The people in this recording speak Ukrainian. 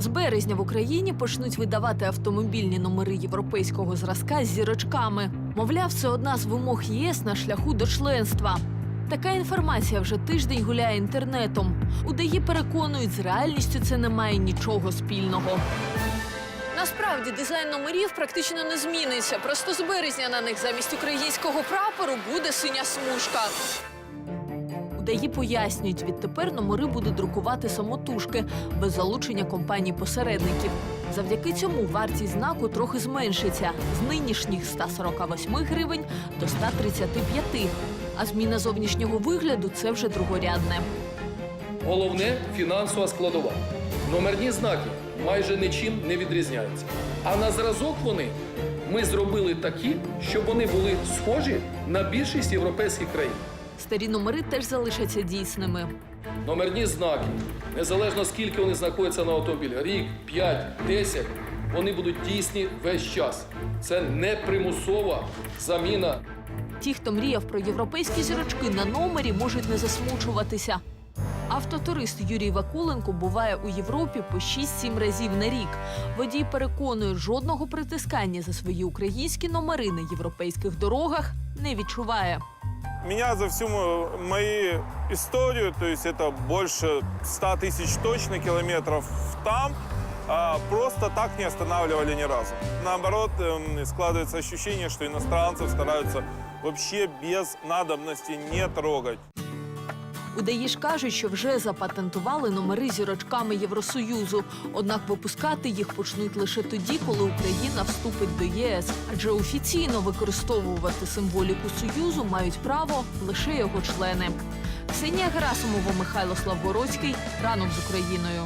З березня в Україні почнуть видавати автомобільні номери європейського зразка з зірочками. Мовляв, це одна з вимог ЄС на шляху до членства. Така інформація вже тиждень гуляє інтернетом. У ДАІ переконують, з реальністю це не має нічого спільного. Насправді дизайн номерів практично не зміниться. Просто з березня на них замість українського прапору буде синя смужка. ДАІ пояснюють, відтепер номери буде друкувати самотужки без залучення компаній-посередників. Завдяки цьому вартість знаку трохи зменшиться з нинішніх 148 гривень до 135. А зміна зовнішнього вигляду це вже другорядне. Головне фінансова складова. Номерні знаки майже нічим не відрізняються. А на зразок вони ми зробили такі, щоб вони були схожі на більшість європейських країн. Старі номери теж залишаться дійсними. Номерні знаки, незалежно скільки вони знаходяться на автомобілі, рік, 5, 10, вони будуть дійсні весь час. Це не примусова заміна Ті, хто мріяв про європейські зірочки на номері, можуть не засмучуватися. Автотурист Юрій Вакуленко буває у Європі по 6-7 разів на рік. Водій переконує, жодного притискання за свої українські номери на європейських дорогах не відчуває. Меня за всю мо- мою историю, то есть это больше 100 тысяч точно километров там, а, просто так не останавливали ни разу. Наоборот, эм, складывается ощущение, что иностранцев стараются вообще без надобности не трогать. У ДАІ ж кажуть, що вже запатентували номери зірочками Євросоюзу. Однак випускати їх почнуть лише тоді, коли Україна вступить до ЄС. Адже офіційно використовувати символіку Союзу мають право лише його члени. Ксенія Герасимова, Михайло Славгородський. Ранок з Україною.